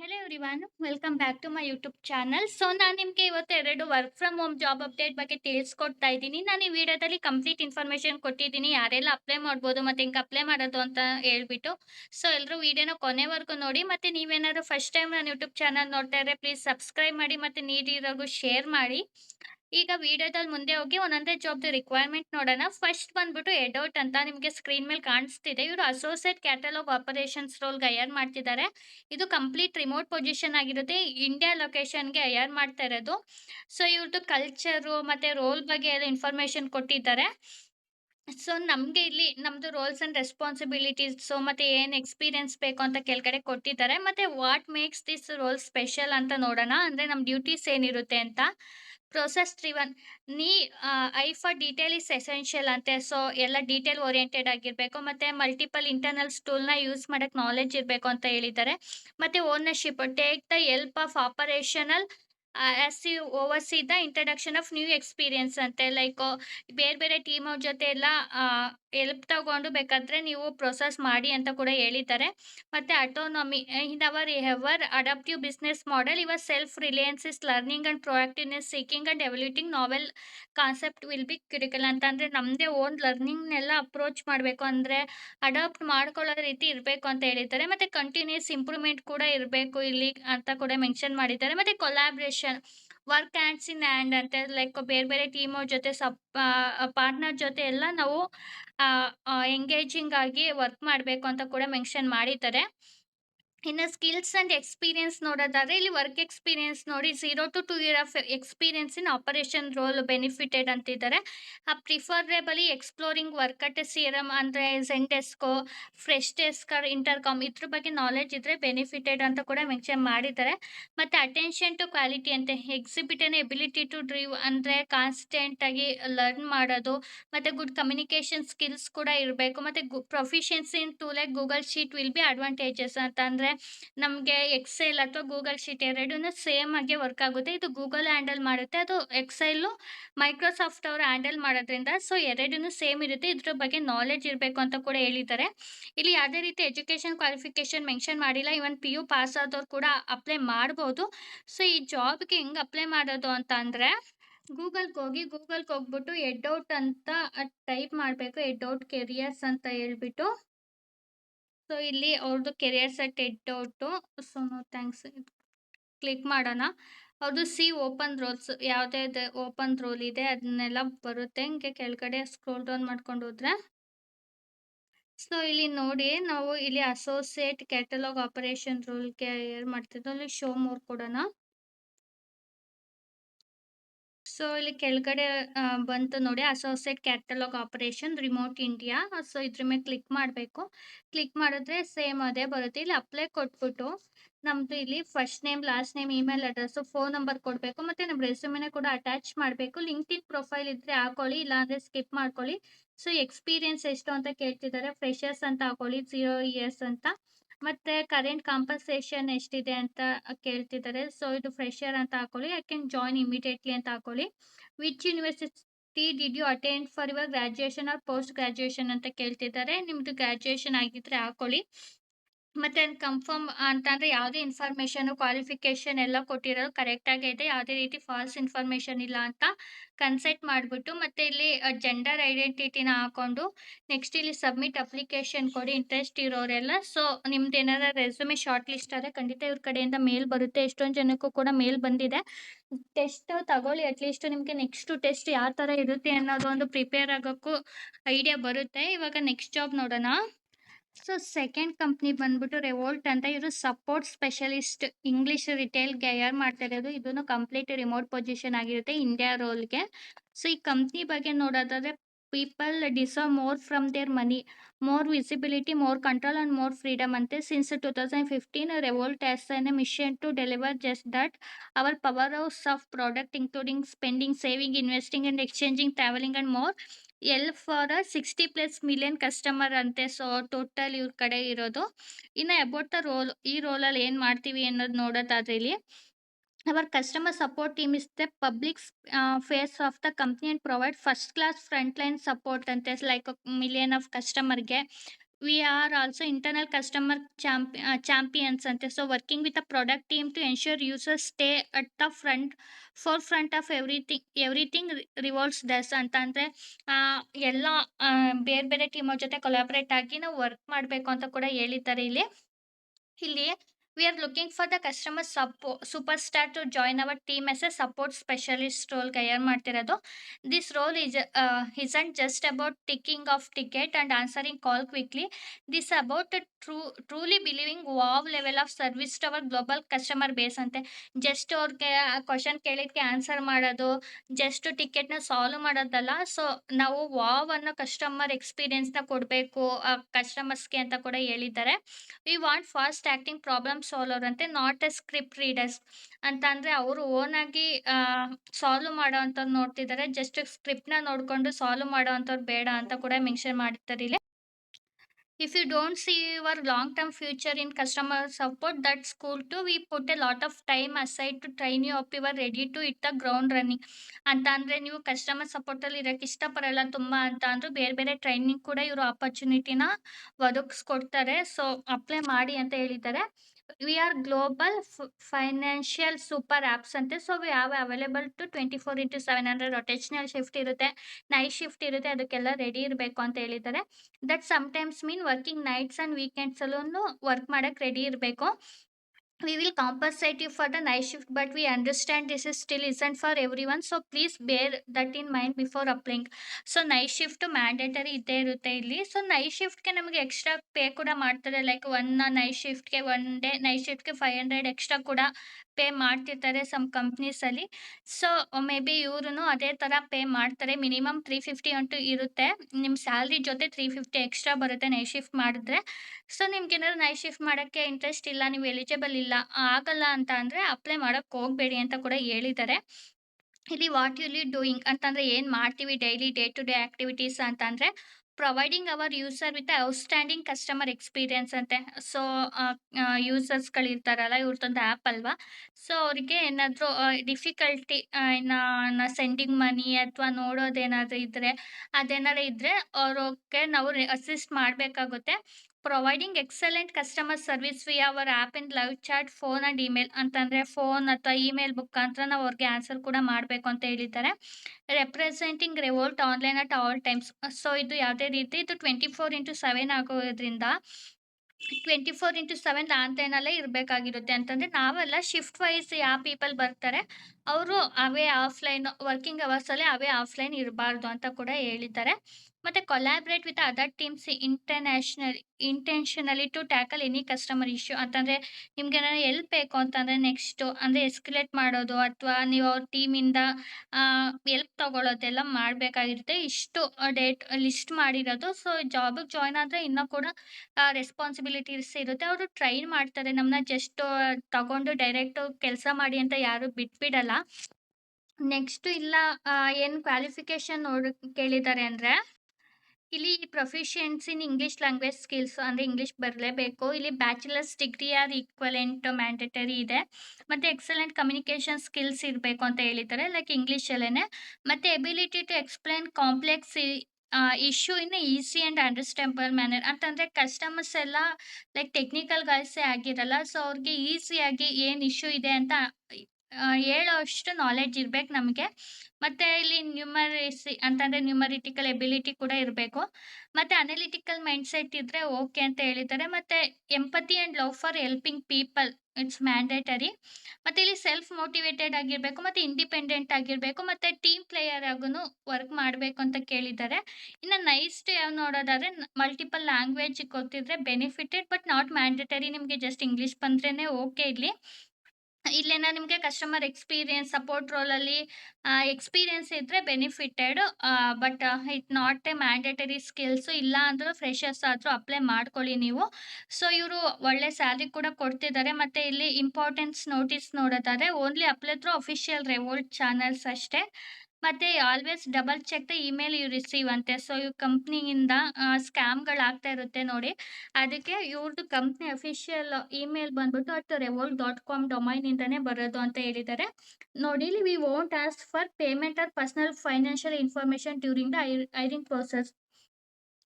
Hello everyone welcome back to my YouTube channel so ನಾನು ನಿಮಗೆ ಇವತ್ತು ಎರಡು work from home job update ಬಗ್ಗೆ ತಿಳಿಸ್ಕೊಡ್ತಾ ಇದ್ದೀನಿ. ನಾನು ಈ ವಿಡಿಯೋದಲ್ಲಿ ಕಂಪ್ಲೀಟ್ ಇನ್ಫಾರ್ಮೇಷನ್ ಕೊಟ್ಟಿದ್ದೀನಿ. ಯಾರೆಲ್ಲ ಅಪ್ಲೈ ಮಾಡ್ಬೋದು ಮತ್ತು ಹೆಂಗೆ ಅಪ್ಲೈ ಮಾಡೋದು ಅಂತ ಹೇಳ್ಬಿಟ್ಟು. ಸೊ ಎಲ್ಲರೂ ವಿಡಿಯೋನ ಕೊನೆವರೆಗೂ ನೋಡಿ. ಮತ್ತು ನೀವೇನಾದ್ರು ಫಸ್ಟ್ ಟೈಮ್ ನಾನು ಯೂಟ್ಯೂಬ್ ಚಾನಲ್ ನೋಡ್ತಾ ಇದ್ರೆ ಪ್ಲೀಸ್ ಸಬ್ಸ್ಕ್ರೈಬ್ ಮಾಡಿ, ಮತ್ತು ನೀಡಿರೋರ್ಗು ಶೇರ್ ಮಾಡಿ. ಈಗ ವಿಡಿಯೋದಲ್ಲಿ ಮುಂದೆ ಹೋಗಿ ಒಂದೊಂದೇ ಜಾಬ್ದು ರಿಕ್ವೈರ್ಮೆಂಟ್ ನೋಡೋಣ. ಫಸ್ಟ್ ಬಂದ್ಬಿಟ್ಟು ಎಡೌಟ್ ಅಂತ ನಿಮಗೆ ಸ್ಕ್ರೀನ್ ಮೇಲೆ ಕಾಣಿಸ್ತಿದೆ. ಇವರು ಅಸೋಸಿಯೇಟ್ ಕ್ಯಾಟಲಾಗ್ ಆಪರೇಷನ್ಸ್ ರೋಲ್ಗೆ ಹೈಯರ್ ಮಾಡ್ತಿದ್ದಾರೆ. ಇದು ಕಂಪ್ಲೀಟ್ ರಿಮೋಟ್ ಪೊಸಿಷನ್ ಆಗಿರುತ್ತೆ. ಇಂಡಿಯಾ ಲೊಕೇಶನ್ಗೆ ಹೈಯರ್ ಮಾಡ್ತಾ ಇರೋದು. ಸೊ ಇವ್ರದ್ದು ಕಲ್ಚರು ಮತ್ತು ರೋಲ್ ಬಗ್ಗೆ ಎಲ್ಲ ಇನ್ಫಾರ್ಮೇಷನ್ ಕೊಟ್ಟಿದ್ದಾರೆ. ಸೊ ನಮಗೆ ಇಲ್ಲಿ ನಮ್ಮದು ರೋಲ್ಸ್ ಆ್ಯಂಡ್ ರೆಸ್ಪಾನ್ಸಿಬಿಲಿಟೀಸು ಮತ್ತು ಏನು ಎಕ್ಸ್ಪೀರಿಯನ್ಸ್ ಬೇಕು ಅಂತ ಕೆಳಗಡೆ ಕೊಟ್ಟಿದ್ದಾರೆ. ಮತ್ತು what makes this role special ಅಂತ ನೋಡೋಣ. ಅಂದರೆ ನಮ್ಮ ಡ್ಯೂಟೀಸ್ ಏನಿರುತ್ತೆ ಅಂತ. Process driven an eye for detail is essential ಅಂತೆ. ಸೊ ಎಲ್ಲ ಡೀಟೇಲ್ ಓರಿಯೆಂಟೆಡ್ ಆಗಿರಬೇಕು. ಮತ್ತು ಮಲ್ಟಿಪಲ್ ಇಂಟರ್ನಲ್ಸ್ ಟೂಲ್ನ ಯೂಸ್ ಮಾಡೋಕ್ಕೆ ನಾಲೆಜ್ ಇರಬೇಕು ಅಂತ ಹೇಳಿದ್ದಾರೆ. ಮತ್ತು ownership take the help of operational as you oversee the introduction of new experience ಅಂತೆ. ಲೈಕ್ ಬೇರೆ ಬೇರೆ ಟೀಮ್ ಅವ್ರ ಜೊತೆ ಎಲ್ಲ ಎಲ್ಪ್ ತಗೊಂಡು ಬೇಕಾದರೆ ನೀವು ಪ್ರೊಸೆಸ್ ಮಾಡಿ ಅಂತ ಕೂಡ ಹೇಳಿದ್ದಾರೆ. ಮತ್ತು autonomy in our ever adaptive business model ever self reliance is learning and proactiveness seeking and developing novel concept will be critical ಅಂತಂದರೆ ನಮ್ಮದೇ ಓನ್ ಲರ್ನಿಂಗ್ನೆಲ್ಲ ಅಪ್ರೋಚ್ ಮಾಡಬೇಕು ಅಂದರೆ ಅಡಾಪ್ಟ್ ಮಾಡ್ಕೊಳ್ಳೋ ರೀತಿ ಇರಬೇಕು ಅಂತ ಹೇಳಿದ್ದಾರೆ. ಮತ್ತು ಕಂಟಿನ್ಯೂಸ್ ಇಂಪ್ರೂವ್ಮೆಂಟ್ ಕೂಡ ಇರಬೇಕು ಇಲ್ಲಿ ಅಂತ ಕೂಡ ಮೆನ್ಷನ್ ಮಾಡಿದ್ದಾರೆ. ಮತ್ತು collaboration work hands in hand ಅಂತ ಲೈಕ್ ಬೇರೆ ಬೇರೆ ಟೀಮ್ ಅವ್ರ ಜೊತೆ ಸಪ್ ಪಾರ್ಟ್ನರ್ ಜೊತೆ ಎಲ್ಲ ನಾವು ಎಂಗೇಜಿಂಗ್ ಆಗಿ ವರ್ಕ್ ಮಾಡಬೇಕು ಅಂತ ಕೂಡ ಮೆನ್ಷನ್ ಮಾಡಿದ್ದಾರೆ. ಇನ್ನು ಸ್ಕಿಲ್ಸ್ ಆ್ಯಂಡ್ ಎಕ್ಸ್ಪೀರಿಯನ್ಸ್ ನೋಡೋದಾದರೆ ಇಲ್ಲಿ ವರ್ಕ್ ಎಕ್ಸ್ಪೀರಿಯನ್ಸ್ ನೋಡಿ zero to two year of experience in operation role benefited ಅಂತಿದ್ದಾರೆ. ಆ ಪ್ರಿಫರೇಬಲಿ ಎಕ್ಸ್ಪ್ಲೋರಿಂಗ್ ವರ್ಕಟ್ ಸಿರಮ್ ಅಂದರೆ ಝೆಂಡೆಸ್ಕೋ ಫ್ರೆಶ್ ಡೆಸ್ಕರ್ ಇಂಟರ್ಕಾಮ್ ಇದ್ರ ಬಗ್ಗೆ ನಾಲೆಜ್ ಇದ್ದರೆ ಬೆನಿಫಿಟೆಡ್ ಅಂತ ಕೂಡ ಮೆನ್ಷನ್ ಮಾಡಿದ್ದಾರೆ. ಮತ್ತು ಅಟೆನ್ಷನ್ ಟು ಕ್ವಾಲಿಟಿ ಅಂತೆ ಅನ್ ಎಬಿಲಿಟಿ ಟು ಡ್ರೀವ್ ಅಂದರೆ ಕಾನ್ಸ್ಟೆಂಟಾಗಿ ಲರ್ನ್ ಮಾಡೋದು, ಮತ್ತು ಗುಡ್ ಕಮ್ಯುನಿಕೇಷನ್ ಸ್ಕಿಲ್ಸ್ ಕೂಡ ಇರಬೇಕು, ಮತ್ತು ಗು proficiency in tool like Google sheet will be advantages ಅಂತ ಅಂದರೆ ನಮಗೆ ಎಕ್ಸೆಲ್ ಅಥವಾ ಗೂಗಲ್ ಶೀಟ್ ಎರಡೂ ಸೇಮ್ ಆಗಿ ವರ್ಕ್ ಆಗುತ್ತೆ. ಇದು ಗೂಗಲ್ ಹ್ಯಾಂಡಲ್ ಮಾಡುತ್ತೆ. ಅದು ಎಕ್ಸೆಲ್ಲು ಮೈಕ್ರೋಸಾಫ್ಟ್ ಅವರು ಹ್ಯಾಂಡಲ್ ಮಾಡೋದ್ರಿಂದ ಸೊ ಎರಡೂ ಸೇಮ್ ಇರುತ್ತೆ. ಇದ್ರ ಬಗ್ಗೆ ನಾಲೆಜ್ ಇರಬೇಕು ಅಂತ ಕೂಡ ಹೇಳಿದ್ದಾರೆ. ಇಲ್ಲಿ ಯಾವುದೇ ರೀತಿ ಎಜುಕೇಷನ್ ಕ್ವಾಲಿಫಿಕೇಷನ್ ಮೆನ್ಷನ್ ಮಾಡಿಲ್ಲ. ಇವನ್ ಪಿ ಯು ಪಾಸ್ ಆದವ್ರು ಕೂಡ ಅಪ್ಲೈ ಮಾಡ್ಬೋದು. ಸೊ ಈ ಜಾಬ್ಗೆ ಹೆಂಗೆ ಅಪ್ಲೈ ಮಾಡೋದು ಅಂತ ಅಂದರೆ ಗೂಗಲ್ಗೆ ಹೋಗಿ ಗೂಗಲ್ಗೆ ಹೋಗ್ಬಿಟ್ಟು ಎಡ್ ಔಟ್ ಅಂತ ಟೈಪ್ ಮಾಡಬೇಕು. ಎಡ್ ಔಟ್ ಕೆರಿಯರ್ಸ್ ಅಂತ ಹೇಳ್ಬಿಟ್ಟು. ಸೊ ಇಲ್ಲಿ ಅವ್ರದ್ದು careers at Ed out so no thanks click ಮಾಡೋಣ. ಅವ್ರದ್ದು ಸಿ ಓಪನ್ ರೋಲ್ಸ್ ಯಾವುದೇ ಓಪನ್ ರೋಲ್ ಇದೆ, ಅದನ್ನೆಲ್ಲ ಬರುತ್ತೆ. ಹಿಂಗೆ ಕೆಳಗಡೆ ಸ್ಕ್ರೋಲ್ ಡೌನ್ ಮಾಡ್ಕೊಂಡು ಹೋದ್ರೆ. ಸೊ ಇಲ್ಲಿ ನೋಡಿ, ನಾವು ಇಲ್ಲಿ ಅಸೋಸಿಯೇಟ್ ಕ್ಯಾಟಲಾಗ್ ಆಪರೇಷನ್ ರೋಲ್ಗೆ ಏರ್ ಮಾಡ್ತಿದ್ದು ಅಲ್ಲಿ ಶೋ ಮೋರ್ ಕೊಡೋಣ. ಸೊ ಇಲ್ಲಿ ಕೆಳಗಡೆ ಬಂತು ನೋಡಿ associate catalog operation remote India so ಇದ್ರ ಮೇಲೆ ಕ್ಲಿಕ್ ಮಾಡಬೇಕು. ಕ್ಲಿಕ್ ಮಾಡಿದ್ರೆ ಸೇಮ್ ಅದೇ ಬರುತ್ತೆ. ಇಲ್ಲಿ ಅಪ್ಲೈ ಕೊಟ್ಬಿಟ್ಟು ನಮ್ಮದು ಇಲ್ಲಿ first name last name email address phone number ಕೊಡಬೇಕು. ಮತ್ತು ನಮ್ಮ ರೆಸ್ಯೂಮೆನ ಕೂಡ ಅಟ್ಯಾಚ್ ಮಾಡಬೇಕು. ಲಿಂಕ್ಡಿನ್ ಪ್ರೊಫೈಲ್ ಇದ್ದರೆ ಹಾಕೊಳ್ಳಿ, ಇಲ್ಲಾಂದರೆ ಸ್ಕಿಪ್ ಮಾಡ್ಕೊಳ್ಳಿ. ಸೊ ಎಕ್ಸ್ಪೀರಿಯನ್ಸ್ ಎಷ್ಟು ಅಂತ ಕೇಳ್ತಿದ್ದಾರೆ. ಫ್ರೆಶರ್ಸ್ ಅಂತ ಹಾಕೊಳ್ಳಿ ಝೀರೋ ಇಯರ್ಸ್ ಅಂತ. ಮತ್ತು ಕರೆಂಟ್ ಕಾಂಪನ್ಸೇಷನ್ ಎಷ್ಟಿದೆ ಅಂತ ಕೇಳ್ತಿದ್ದಾರೆ. ಸೊ ಇದು ಫ್ರೆಶರ್ ಅಂತ ಹಾಕೊಳ್ಳಿ. ಐ ಕ್ಯಾನ್ ಜಾಯಿನ್ ಇಮಿಡಿಯೇಟ್ಲಿ ಅಂತ ಹಾಕೊಳ್ಳಿ. Which university did you attend for your graduation or post graduation ಅಂತ ಕೇಳ್ತಿದ್ದಾರೆ. ನಿಮ್ಮದು ಗ್ರ್ಯಾಜುಯೇಷನ್ ಆಗಿದ್ದರೆ ಹಾಕೊಳ್ಳಿ. ಮತ್ತು ಕನ್ಫರ್ಮ್ ಅಂತಂದರೆ ಯಾವುದೇ ಇನ್ಫಾರ್ಮೇಷನು ಕ್ವಾಲಿಫಿಕೇಷನ್ ಎಲ್ಲ ಕೊಟ್ಟಿರೋದು ಕರೆಕ್ಟಾಗೇ ಇದೆ. ಯಾವುದೇ ರೀತಿ ಫಾಲ್ಸ್ ಇನ್ಫಾರ್ಮೇಷನ್ ಇಲ್ಲ ಅಂತ ಕನ್ಸೆಂಟ್ ಮಾಡಿಬಿಟ್ಟು ಮತ್ತು ಇಲ್ಲಿ ಜೆಂಡರ್ ಐಡೆಂಟಿಟಿನ ಹಾಕ್ಕೊಂಡು ನೆಕ್ಸ್ಟ್ ಇಲ್ಲಿ ಸಬ್ಮಿಟ್ ಅಪ್ಲಿಕೇಶನ್ ಕೊಡಿ ಇಂಟ್ರೆಸ್ಟ್ ಇರೋರೆಲ್ಲ. ಸೊ ನಿಮ್ದು ಏನಾರ ರೆಸ್ಯೂಮೆ ಶಾರ್ಟ್ ಲಿಸ್ಟ್ ಆದರೆ ಖಂಡಿತ ಇವ್ರ ಕಡೆಯಿಂದ ಮೇಲ್ ಬರುತ್ತೆ. ಎಷ್ಟೊಂದು ಜನಕ್ಕೂ ಕೂಡ ಮೇಲ್ ಬಂದಿದೆ. ಟೆಸ್ಟ್ ತಗೊಳ್ಳಿ ಅಟ್ಲೀಸ್ಟ್ ನಿಮಗೆ ನೆಕ್ಸ್ಟು ಟೆಸ್ಟ್ ಯಾವ ಥರ ಇರುತ್ತೆ ಅನ್ನೋದು ಒಂದು ಪ್ರಿಪೇರ್ ಆಗೋಕ್ಕೂ ಐಡಿಯಾ ಬರುತ್ತೆ. ಇವಾಗ ನೆಕ್ಸ್ಟ್ ಜಾಬ್ ನೋಡೋಣ. ಸೊ ಸೆಕೆಂಡ್ ಕಂಪ್ನಿ ಬಂದ್ಬಿಟ್ಟು ರೆವೋಲ್ಟ್ ಅಂತ ಇವರು support specialist English retail hire ಮಾಡ್ತಾ ಇರೋದು. ಇದನ್ನು ಕಂಪ್ಲೀಟ್ ರಿಮೋಟ್ ಪೊಸಿಷನ್ ಆಗಿರುತ್ತೆ ಇಂಡಿಯಾ ರೋಲ್ಗೆ ಸೊ ಈ ಕಂಪ್ನಿ ಬಗ್ಗೆ ನೋಡೋದಾದ್ರೆ people deserve more from their money more visibility more control and more freedom ಅಂತೆ. Since two thousand fifteen Revolut as an mission to deliver just that our powerhouse of product including spending saving investing and exchanging travelling and more all for sixty plus million customer ಅಂತೆ. So total ಇವ್ರ ಕಡೆ ಇರೋದು. ಇನ್ನು about the role ಈ ರೋಲಲ್ಲಿ ಏನು ಮಾಡ್ತೀವಿ ಅನ್ನೋದು ನೋಡೋದಾದ್ರೆ ಇಲ್ಲಿ our customer support team is the public face of the company and provide first class front line support ಅಂತೆ. ಲೈಕ್ ಮಿಲಿಯನ್ ಆಫ್ ಕಸ್ಟಮರ್ಗೆ we are also internal customer champions ಅಂತೆ so working with a product team to ensure users stay at the front forefront of everything everything revolves thus ಅಂತ ಅಂದರೆ ಎಲ್ಲ ಬೇರೆ ಬೇರೆ team ಅವ್ರ ಜೊತೆ ಕೊಲಾಬ್ರೇಟ್ ಆಗಿ ನಾವು ವರ್ಕ್ ಮಾಡಬೇಕು ಅಂತ ಕೂಡ ಹೇಳಿದ್ದಾರೆ ಇಲ್ಲಿ. ಇಲ್ಲಿ are looking for the customer ಸಪೋ superstar to join our team as a support specialist role hire ಮಾಡ್ತಿರೋದು this role is isn't just about ticking off ticket and answering call quickly this about true truly believing wow level of service to our global customer base ಅಂತೆ just ಅವ್ರಿಗೆ question ಕೇಳಿದ್ಕೆ answer ಮಾಡೋದು just ಟಿಕೆಟ್ನ solve ಮಾಡೋದಲ್ಲ so ನಾವು wow ಅನ್ನೋ customer ಎಕ್ಸ್ಪೀರಿಯನ್ಸ್ನ ಕೊಡಬೇಕು ಕಸ್ಟಮರ್ಸ್ಗೆ ಅಂತ ಕೂಡ ಹೇಳಿದ್ದಾರೆ. We want fast acting problem solver ಅಂತೆ ನಾಟ್ ಎ ಸ್ಕ್ರಿಪ್ಟ್ ರೀಡರ್ಸ್ ಅಂತ ಅಂದರೆ ಅವರು ಆಗಿ ಸಾಲ್ವ್ ಮಾಡೋ ಅಂಥವ್ರು ನೋಡ್ತಿದ್ದಾರೆ ಜಸ್ಟ್ ಸ್ಕ್ರಿಪ್ಟ್ನ ನೋಡಿಕೊಂಡು ಸಾಲ್ವ್ ಮಾಡೋ ಅಂಥವ್ರು ಬೇಡ ಅಂತ ಕೂಡ ಮೆನ್ಷನ್ ಮಾಡ್ತಾರೆ ಇಲ್ಲಿ. If you don't see your long term future in customer support that's cool too we put a lot of time aside to train you up you're ready to hit the ground running ಅಂತ ಅಂದ್ರೆ ನೀವು customer ಸಪೋರ್ಟಲ್ಲಿ ಇರೋಕ್ಕೆ ಇಷ್ಟಪಡಲ್ಲ ತುಂಬಾ ಅಂತ ಅಂದರೂ ಬೇರೆ ಬೇರೆ ಟ್ರೈನಿಂಗ್ ಕೂಡ ಇವರು ಆಪರ್ಚುನಿಟಿನ ಒದಗಿಸ್ಕೊಡ್ತಾರೆ. ಸೊ ಅಪ್ಲೈ ಮಾಡಿ ಅಂತ ಹೇಳಿದ್ದಾರೆ. We are global financial super apps ಅಂತೆ so we have available to twenty four into seven hundred rotational shift ಇರುತ್ತೆ ನೈಟ್ ಶಿಫ್ಟ್ ಇರುತ್ತೆ, ಅದಕ್ಕೆಲ್ಲ ರೆಡಿ ಇರಬೇಕು ಅಂತ ಹೇಳಿದ್ದಾರೆ. That sometimes mean working nights and ವೀಕೆಂಡ್ಸಲ್ಲೂ work ಮಾಡೋಕ್ಕೆ ರೆಡಿ ಇರಬೇಕು. We will compensate you for the night shift but we understand this is still isn't for everyone so please bear that in mind before applying so night shift mandatory ಇದ್ದೇ ಇರುತ್ತೆ ಇಲ್ಲಿ so night ಶಿಫ್ಟ್ಗೆ ನಮಗೆ extra pay ಕೂಡ ಮಾಡ್ತಾರೆ like one night ಶಿಫ್ಟ್ಗೆ one day night ಶಿಫ್ಟ್ಗೆ five hundred extra ಕೂಡ pay ಮಾಡ್ತಿರ್ತಾರೆ ಸಮ್ ಕಂಪ್ನೀಸಲ್ಲಿ ಸೊ ಮೇ ಬಿ ಇವ್ರೂ ಅದೇ ಥರ ಪೇ ಮಾಡ್ತಾರೆ. ಮಿನಿಮಮ್ ತ್ರೀ ಫಿಫ್ಟಿ ಅಂತೂ ಇರುತ್ತೆ. ನಿಮ್ಮ ಸ್ಯಾಲ್ರಿ ಜೊತೆ ತ್ರೀ ಫಿಫ್ಟಿ ಎಕ್ಸ್ಟ್ರಾ ಬರುತ್ತೆ ನೈಟ್ ಶಿಫ್ಟ್ ಮಾಡಿದ್ರೆ. ಸೊ ನಿಮ್ಗೆ ಏನಾದ್ರು ನೈಟ್ ಶಿಫ್ಟ್ ಮಾಡೋಕ್ಕೆ ಇಂಟ್ರೆಸ್ಟ್ ಇಲ್ಲ, ನೀವು ಎಲಿಜಿಬಲ್ ಇಲ್ಲ, ಆಗಲ್ಲ ಅಂತ ಅಂದರೆ ಅಪ್ಲೈ ಮಾಡೋಕ್ಕೆ ಹೋಗಬೇಡಿ ಅಂತ ಕೂಡ ಹೇಳಿದ್ದಾರೆ. ಇಲ್ಲಿ ವಾಟ್ ಯುಲಿ ಡೂಯಿಂಗ್ ಅಂತಂದರೆ ಏನು ಮಾಡ್ತೀವಿ daily day to day activities ಅಂತಂದರೆ providing our user with outstanding customer experience ಅಂತೆ. ಸೊ ಯೂಸರ್ಸ್ಗಳಿರ್ತಾರಲ್ಲ ಇವ್ರದ್ದೊಂದು ಆ್ಯಪ್ ಅಲ್ವಾ? ಸೊ ಅವರಿಗೆ ಏನಾದರೂ ಡಿಫಿಕಲ್ಟಿ ಇನ್ನು ಸೆಂಡಿಂಗ್ ಮನಿ ಅಥವಾ ನೋಡೋದೇನಾದರೂ ಇದ್ದರೆ ಅದೇನಾದ್ರು ಇದ್ದರೆ ಅವ್ರಿಗೆ ನಾವು ಅಸಿಸ್ಟ್ ಮಾಡಬೇಕಾಗುತ್ತೆ. Providing excellent customer service we our app in live chat phone and email ಅಂತಂದರೆ ಫೋನ್ ಅಥವಾ ಇಮೇಲ್ ಮುಖಾಂತರ ನಾವು ಅವ್ರಿಗೆ ಆನ್ಸರ್ ಕೂಡ ಮಾಡಬೇಕು ಅಂತ ಹೇಳಿದ್ದಾರೆ. Representing Revolut online at all times so ಇದು ಯಾವುದೇ ರೀತಿ ಇದು ಟ್ವೆಂಟಿ ಫೋರ್ ಇಂಟು ಸೆವೆನ್ ಆಗೋದ್ರಿಂದ ಟ್ವೆಂಟಿ ಫೋರ್ ಇಂಟು ಸೆವೆನ್ ಆನ್ಲೈನಲ್ಲೇ ಇರಬೇಕಾಗಿರುತ್ತೆ ಅಂತಂದರೆ ನಾವೆಲ್ಲ ಶಿಫ್ಟ್ ವೈಸ್ ಯಾವ ಪೀಪಲ್ ಬರ್ತಾರೆ, ಅವರು ಅವೇ ಆಫ್ಲೈನ್ ವರ್ಕಿಂಗ್ ಅವರ್ಸಲ್ಲೇ ಅವೇ ಆಫ್ಲೈನ್ ಇರಬಾರ್ದು ಅಂತ ಕೂಡ ಹೇಳಿದ್ದಾರೆ. ಮತ್ತು collaborate with other teams international intentionally to tackle any customer issue ಅಂತಂದರೆ ನಿಮ್ಗೆ ಏನಾದ್ರು ಎಲ್ಪ್ ಬೇಕು ಅಂತಂದರೆ ನೆಕ್ಸ್ಟು ಅಂದರೆ ಎಸ್ಕಲೇಟ್ ಮಾಡೋದು ಅಥವಾ ನೀವು ಅವ್ರ ಟೀಮಿಂದ ಎಲ್ಪ್ ತೊಗೊಳೋದೆಲ್ಲ ಮಾಡಬೇಕಾಗಿರುತ್ತೆ. ಇಷ್ಟು ಡೇಟ್ ಲಿಸ್ಟ್ ಮಾಡಿರೋದು. ಸೊ ಜಾಬಿಗೆ ಜಾಯ್ನ್ ಆದರೆ ಇನ್ನೂ ಕೂಡ ರೆಸ್ಪಾನ್ಸಿಬಿಲಿಟೀಸ್ ಇರುತ್ತೆ. ಅವರು ಟ್ರೈನ್ ಮಾಡ್ತಾರೆ ನಮ್ಮನ್ನ ಜಸ್ಟ್ ತಗೊಂಡು ಡೈರೆಕ್ಟು ಕೆಲಸ ಮಾಡಿ ಅಂತ ಯಾರು ಬಿಟ್ಬಿಡಲ್ಲ. ನೆಕ್ಸ್ಟು ಇಲ್ಲ ಏನು ಕ್ವಾಲಿಫಿಕೇಷನ್ ನೋಡಿ ಕೇಳಿದ್ದಾರೆ ಅಂದರೆ ಇಲ್ಲಿ proficiency in English language skills ಅಂದರೆ ಇಂಗ್ಲೀಷ್ ಬರಲೇಬೇಕು. ಇಲ್ಲಿ bachelors degree or equivalent mandatory ಇದೆ. ಮತ್ತು ಎಕ್ಸಲೆಂಟ್ ಕಮ್ಯುನಿಕೇಷನ್ ಸ್ಕಿಲ್ಸ್ ಇರಬೇಕು ಅಂತ ಹೇಳಿದ್ದಾರೆ. ಲೈಕ್ ಇಂಗ್ಲೀಷಲ್ಲೇ ಮತ್ತು ability to explain complex issue in easy and understandable manner ಅಂತಂದರೆ ಕಸ್ಟಮರ್ಸ್ ಎಲ್ಲ ಲೈಕ್ ಟೆಕ್ನಿಕಲ್ ಗಾಯ್ಸೇ ಆಗಿರಲ್ಲ. ಸೊ ಅವ್ರಿಗೆ ಈಸಿಯಾಗಿ ಏನು ಇಶ್ಯೂ ಇದೆ ಅಂತ ಹೇಳೋ ಅಷ್ಟು ನಾಲೆಡ್ಜ್ ಇರ್ಬೇಕು ನಮಗೆ. ಮತ್ತು ಇಲ್ಲಿ ನ್ಯೂಮರಿಸಿ ಅಂತಂದರೆ ನ್ಯೂಮರಿಟಿಕಲ್ ಎಬಿಲಿಟಿ ಕೂಡ ಇರಬೇಕು. ಮತ್ತು ಅನಲಿಟಿಕಲ್ ಮೈಂಡ್ಸೆಟ್ ಇದ್ದರೆ ಓಕೆ ಅಂತ ಹೇಳಿದ್ದಾರೆ. ಮತ್ತು empathy and love for helping people it's mandatory ಮತ್ತು ಇಲ್ಲಿ ಸೆಲ್ಫ್ ಮೋಟಿವೇಟೆಡ್ ಆಗಿರಬೇಕು, ಮತ್ತು ಇಂಡಿಪೆಂಡೆಂಟ್ ಆಗಿರಬೇಕು, ಮತ್ತು ಟೀಮ್ ಪ್ಲೇಯರ್ ಆಗೂ ವರ್ಕ್ ಮಾಡಬೇಕು ಅಂತ ಕೇಳಿದ್ದಾರೆ. ಇನ್ನು ನೈಸ್ಟ್ ಯಾವ ನೋಡೋದಾದರೆ ಮಲ್ಟಿಪಲ್ ಲ್ಯಾಂಗ್ವೇಜ್ ಗೊತ್ತಿದ್ರೆ ಬೆನಿಫಿಟೆಡ್ ಬಟ್ ನಾಟ್ ಮ್ಯಾಂಡೇಟರಿ ನಿಮಗೆ ಜಸ್ಟ್ ಇಂಗ್ಲೀಷ್ ಬಂದ್ರೇ ಓಕೆ ಇಲ್ಲಿ. ಇಲ್ಲೇನ ನಿಮಗೆ ಕಸ್ಟಮರ್ ಎಕ್ಸ್ಪೀರಿಯನ್ಸ್ ಸಪೋರ್ಟ್ ರೋಲಲ್ಲಿ ಎಕ್ಸ್ಪೀರಿಯನ್ಸ್ ಇದ್ದರೆ benefited but it not a mandatory skills ಇಲ್ಲ ಅಂದರೂ ಫ್ರೆಶರ್ಸ್ ಆದರೂ ಅಪ್ಲೈ ಮಾಡ್ಕೊಳ್ಳಿ ನೀವು. ಸೊ ಇವರು ಒಳ್ಳೆ ಸ್ಯಾಲ್ರಿ ಕೂಡ ಕೊಡ್ತಿದ್ದಾರೆ, ಮತ್ತು ಇಲ್ಲಿ ಇಂಪಾರ್ಟೆನ್ಸ್ ನೋಟಿಸ್ ನೋಡೋದಾದರೆ only apply through official Revolut channels ಅಷ್ಟೇ. ಮತ್ತು always double check the email you receive ಅಂತೆ. ಸೊ ಇವು ಕಂಪ್ನಿಯಿಂದ ಸ್ಕ್ಯಾಮ್ಗಳಾಗ್ತಾ ಇರುತ್ತೆ ನೋಡಿ. ಅದಕ್ಕೆ ಇವ್ರದ್ದು ಕಂಪ್ನಿ ಅಫಿಷಿಯಲ್ ಇಮೇಲ್ ಬಂದ್ಬಿಟ್ಟು ಅಟ್ ರೆವೋಲ್ ಡಾಟ್ ಕಾಮ್ ಡೊಮೈನಿಂದನೇ ಬರೋದು ಅಂತ ಹೇಳಿದ್ದಾರೆ. ನೋಡಿ ಇಲ್ಲಿ we won't ask for payment or personal financial information during the hiring process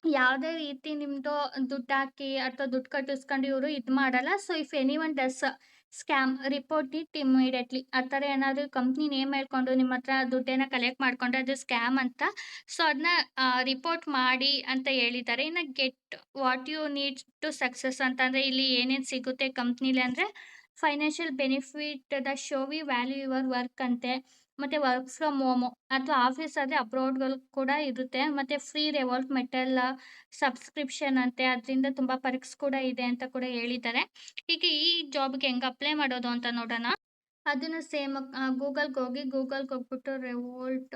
ಯಾವುದೇ ರೀತಿ ನಿಮ್ಮದು ದುಡ್ಡು ಹಾಕಿ ಅಥವಾ ದುಡ್ಡು ಕಟ್ಟಿಸ್ಕೊಂಡು ಇವರು ಇದು ಮಾಡಲ್ಲ. So, if anyone does scam report it immediately. ಆ ಥರ ಏನಾದರೂ ಕಂಪ್ನಿ ನೇಮ್ ಹೇಳ್ಕೊಂಡು ನಿಮ್ಮ ಹತ್ರ ದುಡ್ಡೇನ ಕಲೆಕ್ಟ್ ಮಾಡ್ಕೊಂಡ್ರೆ ಅದು ಸ್ಕ್ಯಾಮ್ ಅಂತ. ಸೊ, ಅದನ್ನ ರಿಪೋರ್ಟ್ ಮಾಡಿ ಅಂತ ಹೇಳಿದ್ದಾರೆ. ಇನ್ನು get what you need to success ಅಂತಂದರೆ ಇಲ್ಲಿ ಏನೇನು ಸಿಗುತ್ತೆ ಕಂಪ್ನಿಲಿ ಅಂದರೆ financial benefit the show we value your work ಅಂತೆ. ಮತ್ತೆ ವರ್ಕ್ ಫ್ರಮ್ ಹೋಮ್ ಅಥವಾ ಆಫೀಸ್ ಆದ್ರೆ ಅಬ್ರೋಡ್ಗಳು ಕೂಡ ಇರುತ್ತೆ. ಮತ್ತೆ ಫ್ರೀ ರೆವೋಲ್ಟ್ ಮೆಟಲ್ ಸಬ್ಸ್ಕ್ರಿಪ್ಷನ್ ಅಂತೆ. ಅದರಿಂದ ತುಂಬಾ ಪರ್ಕ್ಸ್ ಕೂಡ ಇದೆ ಅಂತ ಕೂಡ ಹೇಳಿದ್ದಾರೆ. ಈಗ ಈ ಜಾಬ್‌ಗೆ ಹೆಂಗ್ ಅಪ್ಲೈ ಮಾಡೋದು ಅಂತ ನೋಡೋಣ. ಅದನ್ನು ಸೇಮ್ ಗೂಗಲ್‌ಗೆ ಹೋಗಿ ಗೂಗಲ್‌ಗೆ ಹೋಗ್ಬಿಟ್ಟು ರೆವೋಲ್ಟ್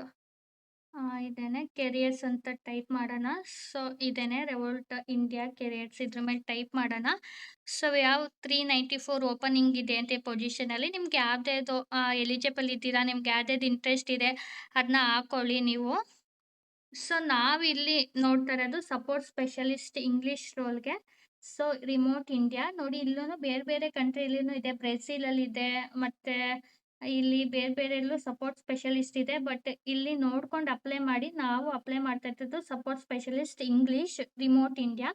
ಇದೇನೆ ಕೆರಿಯರ್ಸ್ ಅಂತ ಟೈಪ್ ಮಾಡೋಣ. ಸೊ, ಇದೇನೆ ರೆವೋಲ್ಟ್ ಇಂಡಿಯಾ ಕೆರಿಯರ್ಸ್ ಇದ್ರ ಮೇಲೆ ಟೈಪ್ ಮಾಡೋಣ. ಸೊ, ಯಾವ ತ್ರೀ ನೈಂಟಿ ಫೋರ್ ಓಪನಿಂಗ್ ಇದೆ ಅಂತ ಪೊಸಿಷನಲ್ಲಿ. ನಿಮ್ಗೆ ಯಾವ್ದ್ಯಾವ್ದು ಆಹ್, ಎಲಿಜಿಬಲ್ ಇದ್ದೀರಾ, ನಿಮ್ಗೆ ಯಾವ್ದ್ಯಾವ್ದು ಇಂಟ್ರೆಸ್ಟ್ ಇದೆ ಅದನ್ನ ಹಾಕೊಳ್ಳಿ ನೀವು. ಸೊ, ನಾವಿಲ್ಲಿ ನೋಡ್ತಾ ಇರೋದು ಸಪೋರ್ಟ್ ಸ್ಪೆಷಲಿಸ್ಟ್ ಇಂಗ್ಲಿಷ್ ರೋಲ್‌ಗೆ. ಸೊ, ರಿಮೋಟ್ ಇಂಡಿಯಾ ನೋಡಿ ಇಲ್ಲೂ ಬೇರೆ ಬೇರೆ ಕಂಟ್ರಿಲಿನೂ ಇದೆ. ಬ್ರೆಜಿಲಲ್ಲಿದೆ ಮತ್ತೆ ಇಲ್ಲಿ ಬೇರೆ ಬೇರೆಲ್ಲೂ ಸಪೋರ್ಟ್ ಸ್ಪೆಷಲಿಸ್ಟ್ ಇದೆ. ಬಟ್ ಇಲ್ಲಿ ನೋಡ್ಕೊಂಡು ಅಪ್ಲೈ ಮಾಡಿ. ನಾವು ಅಪ್ಲೈ ಮಾಡ್ತಾ ಇರ್ತಿದ್ದು support specialist English remote India.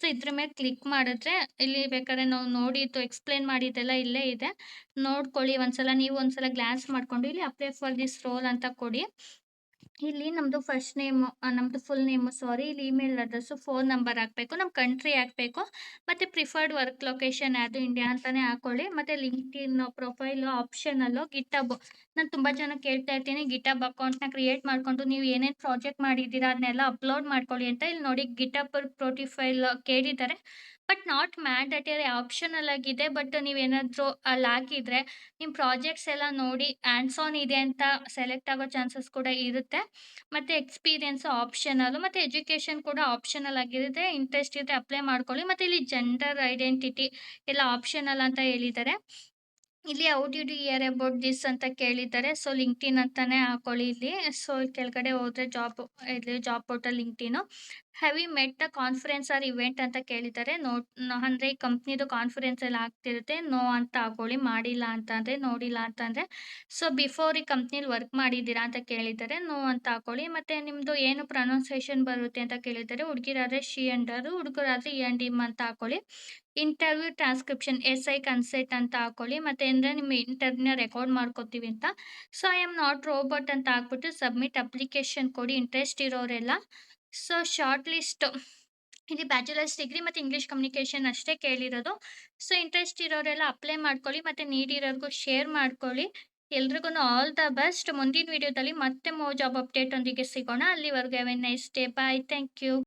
So, ಇದ್ರ ಮೇಲೆ ಕ್ಲಿಕ್ ಮಾಡಿದ್ರೆ ಇಲ್ಲಿ ಬೇಕಾದ್ರೆ ನಾವು ನೋಡಿದ್ದು ಎಕ್ಸ್‌ಪ್ಲೇನ್ ಮಾಡಿದ್ದೆಲ್ಲ ಇಲ್ಲೇ ಇದೆ. ನೋಡ್ಕೊಳ್ಳಿ ಒಂದ್ಸಲ ನೀವು ಒಂದ್ಸಲ ಗ್ಲಾನ್ಸ್ ಮಾಡ್ಕೊಂಡು ಇಲ್ಲಿ ಅಪ್ಲೈ ಫಾರ್ ದಿಸ್ ರೋಲ್ ಅಂತ ಕೊಡಿ. ಇಲ್ಲಿ ನಮ್ದು ಫಸ್ಟ್ ನೇಮು ನಮ್ದು ಫುಲ್ ನೇಮು ಸಾರಿ ಇಲ್ಲಿ ಇಮೇಲ್ ಅಡ್ರೆಸ್ಸು, ಫೋನ್ ನಂಬರ್ ಹಾಕ್ಬೇಕು. ನಮ್ಮ ಕಂಟ್ರಿ ಹಾಕ್ಬೇಕು. ಮತ್ತೆ ಪ್ರಿಫರ್ಡ್ ವರ್ಕ್ ಲೊಕೇಶನ್ ಯಾವುದು ಇಂಡಿಯಾ ಅಂತಾನೆ ಹಾಕೊಳ್ಳಿ. ಮತ್ತೆ ಲಿಂಕ್ಡ್ಇನ್ ಪ್ರೊಫೈಲು ಆಪ್ಷನಲ್ಲು ಗಿಟಬ್ ನಾನು ತುಂಬಾ ಜನ ಕೇಳ್ತಾ ಇರ್ತೀನಿ ಗಿಟಬ್ ಅಕೌಂಟ್‌ನ ಕ್ರಿಯೇಟ್ ಮಾಡ್ಕೊಂಡು ನೀವು ಏನೇನು ಪ್ರಾಜೆಕ್ಟ್ ಮಾಡಿದ್ದೀರಾ ಅದನ್ನೆಲ್ಲ ಅಪ್ಲೋಡ್ ಮಾಡ್ಕೊಳ್ಳಿ ಅಂತ. ಇಲ್ಲಿ ನೋಡಿ ಗಿಟಬ್ ಪ್ರೊಟಿಫೈಲ್ ಕೇಳಿದ್ದಾರೆ. ಬಟ್ ನಾಟ್ ಮ್ಯಾಂಡೇಟರಿ ಆಪ್ಷನಲ್ ಆಗಿದೆ. ಬಟ್ ನೀವೇನಾದರೂ ಅಲ್ಲಿ ಹಾಕಿದ್ರೆ ನಿಮ್ಮ ಪ್ರಾಜೆಕ್ಟ್ಸ್ ಎಲ್ಲ ನೋಡಿ ಆನ್ಸಾನ್ ಆನ್ ಇದೆ ಅಂತ ಸೆಲೆಕ್ಟ್ ಆಗೋ ಚಾನ್ಸಸ್ ಕೂಡ ಇರುತ್ತೆ. ಮತ್ತು ಎಕ್ಸ್‌ಪೀರಿಯನ್ಸ್ ಆಪ್ಷನಲ್ಲು ಮತ್ತು ಎಜುಕೇಷನ್ ಕೂಡ ಆಪ್ಷನಲ್ ಆಗಿರುತ್ತೆ. ಇಂಟ್ರೆಸ್ಟ್ ಇದ್ರೆ ಅಪ್ಲೈ ಮಾಡ್ಕೊಳ್ಳಿ. ಮತ್ತು ಇಲ್ಲಿ ಜೆಂಡರ್ ಐಡೆಂಟಿಟಿ ಎಲ್ಲ ಆಪ್ಷನಲ್ ಅಂತ ಹೇಳಿದ್ದಾರೆ. ಇಲ್ಲಿ how did you hear about this ಅಂತ ಕೇಳಿದ್ದಾರೆ. ಸೊ, ಲಿಂಕ್ಟಿನ್ ಅಂತಾನೆ ಹಾಕೊಳ್ಳಿ ಇಲ್ಲಿ. ಸೊ, ಕೆಳಗಡೆ ಹೋದ್ರೆ ಜಾಬ್ ಇಲ್ಲಿ job portal LinkedIn. Have you met the conference or event ಅಂತ ಕೇಳಿದ್ದಾರೆ. ನೋ ಅಂದರೆ ಈ ಕಂಪ್ನಿದು ಕಾನ್ಫರೆನ್ಸ್ ಎಲ್ಲ ಆಗ್ತಿರುತ್ತೆ. ನೋ ಅಂತ ಹಾಕೊಳ್ಳಿ. ಮಾಡಿಲ್ಲ ಅಂತಂದರೆ ನೋಡಿಲ್ಲ ಅಂತಂದರೆ ಸೊ, ಬಿಫೋರ್ ಈ ಕಂಪ್ನಿಲಿ ವರ್ಕ್ ಮಾಡಿದ್ದೀರಾ ಅಂತ ಕೇಳಿದ್ದಾರೆ. ನೋ ಅಂತ ಹಾಕೊಳ್ಳಿ. ಮತ್ತು ನಿಮ್ಮದು ಏನು ಪ್ರೊನೌನ್ಸಿಯೇಷನ್ ಬರುತ್ತೆ ಅಂತ ಕೇಳಿದ್ದಾರೆ. ಹುಡುಗಿರಾದರೆ ಶಿ ಅಂಡರು ಹುಡುಗರಾದರೆ ಇ ಅಂಡ್ ಇಮ್ ಅಂತ ಹಾಕೊಳ್ಳಿ. Interview transcription yes I consent ಅಂತ ಹಾಕೊಳ್ಳಿ. ಮತ್ತೆ ಅಂದರೆ ನಿಮ್ಮ ಇಂಟರ್ವ್ಯೂನ ರೆಕಾರ್ಡ್ ಮಾಡ್ಕೋತೀವಿ ಅಂತ. So, I am not robot ಅಂತ ಹಾಕ್ಬಿಟ್ಟು ಸಬ್ಮಿಟ್ ಅಪ್ಲಿಕೇಶನ್ ಕೊಡಿ ಇಂಟ್ರೆಸ್ಟ್ ಇರೋರೆಲ್ಲ. ಸೊ, ಶಾರ್ಟ್ ಲಿಸ್ಟ್ ಇಲ್ಲಿ ಬ್ಯಾಚುಲರ್ಸ್ ಡಿಗ್ರಿ ಮತ್ತು ಇಂಗ್ಲೀಷ್ ಕಮ್ಯುನಿಕೇಷನ್ ಅಷ್ಟೇ ಕೇಳಿರೋದು. ಸೊ, ಇಂಟ್ರೆಸ್ಟ್ ಇರೋರೆಲ್ಲ ಅಪ್ಲೈ ಮಾಡ್ಕೊಳ್ಳಿ. ಮತ್ತು ನೀಡ್ ಇರೋರ್ಗೂ ಶೇರ್ ಮಾಡ್ಕೊಳ್ಳಿ. ಎಲ್ರಿಗೂ ಆಲ್ ದ ಬೆಸ್ಟ್. ಮುಂದಿನ ವಿಡಿಯೋದಲ್ಲಿ ಮತ್ತೆ ಮೋ ಜಾಬ್ ಅಪ್ಡೇಟ್ ಒಂದಿಗೆ ಸಿಗೋಣ. ಅಲ್ಲಿವರೆಗೂ a nice day. Bye. Thank you.